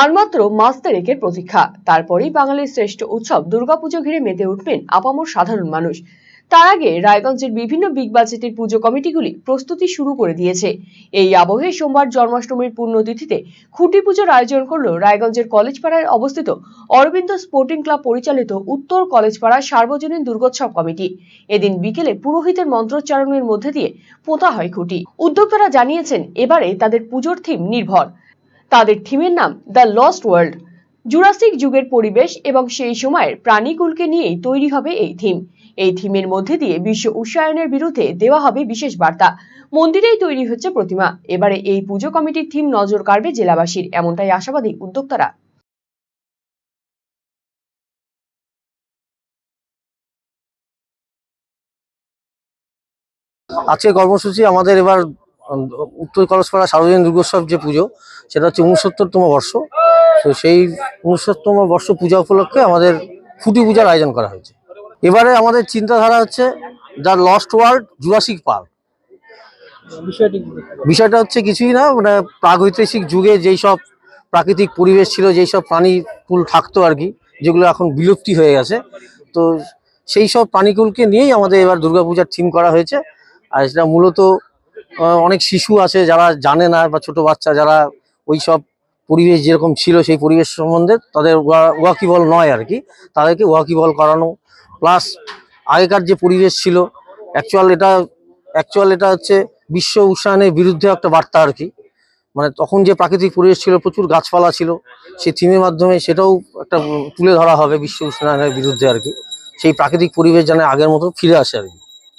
আর মাত্র মাস দেড়েকের প্রতীক্ষা। তারপরেই বাঙালির শ্রেষ্ঠ উৎসব দুর্গাপুজো ঘিরে মেতে উঠবেন আপামর সাধারণ মানুষ। তার আগে রায়গঞ্জের বিভিন্ন বিগ বাজেটের পুজো কমিটিগুলি প্রস্তুতি শুরু করে দিয়েছে। এই আবহে সোমবার জন্মাষ্টমীর পুণ্যতিথিতে খুঁটি পুজোর আয়োজন করল রায়গঞ্জের কলেজপাড়ায় অবস্থিত অরবিন্দ স্পোর্টিং ক্লাব পরিচালিত উত্তর কলেজপাড়া সার্বজনীন দুর্গোৎসব কমিটি। এদিন বিকেলে পুরোহিতের মন্ত্রোচ্চারণের মধ্যে দিয়ে পোতা হয় খুঁটি। উদ্যোক্তারা জানিয়েছেন, এবারে তাদের পুজোর থিম নির্ভর। তাদের থিমের নাম দ্য লস্ট ওয়ার্ল্ড। জুরাসিক যুগের পরিবেশ এবং সেই সময়ের প্রাণীকুলকে নিয়েই তৈরি হবে এই থিম। এই থিমের মধ্যে দিয়ে বিশ্ব উষ্ণায়নের বিরুদ্ধে দেওয়া হবে বিশেষ বার্তা। মন্দিরেই তৈরি হচ্ছে প্রতিমা। এবারে এই পুজো কমিটির থিম নজর কাড়বে জেলাবাসীর, এমনটাই আশাবাদী উদ্যোক্তারা। আজকে কর্মসূচি আমাদের এবার উত্তর কলসপাড়া সার্বজনীন দুর্গোৎসব যে পুজো সেটা হচ্ছে উনসত্তরতম বর্ষ। তো সেই উনসত্তম বর্ষ পূজা উপলক্ষে আমাদের খুঁটি পূজার আয়োজন করা হয়েছে। এবারে আমাদের চিন্তাধারা হচ্ছে the Lost World Jurassic Park. বিষয়টি বিষয়টা হচ্ছে কিছুই না মানে প্রাগৈতিহাসিক যুগে যেই সব প্রাকৃতিক পরিবেশ ছিল যেই সব প্রাণীকুল থাকতো আর কি যেগুলো এখন বিলুপ্তি হয়ে গেছে। তো সেই সব প্রাণীকুলকে নিয়েই আমাদের এবার দুর্গাপূজার থিম করা হয়েছে। আর সেটা মূলত অনেক শিশু আছে যারা জানে না বা ছোট বাচ্চা যারা ওই সব পরিবেশ যেরকম ছিল সেই পরিবেশ সম্বন্ধে তাদের ওয়া- ওয়াকিবল নয় আর কি। তাদেরকে ওয়াকিবল করানো। প্লাস আগেকার যে পরিবেশ ছিল অ্যাকচুয়াল এটা অ্যাকচুয়াল এটা হচ্ছে বিশ্ব উষ্ণায়নের বিরুদ্ধে একটা বার্তা আর কি। মানে তখন যে প্রাকৃতিক পরিবেশ ছিল, প্রচুর গাছপালা ছিল, সেই থিমের মাধ্যমে সেটাও একটা তুলে ধরা হবে বিশ্ব উষ্ণায়নের বিরুদ্ধে আর কি। সেই প্রাকৃতিক পরিবেশ যেন আগের মতো ফিরে আসে আর কি।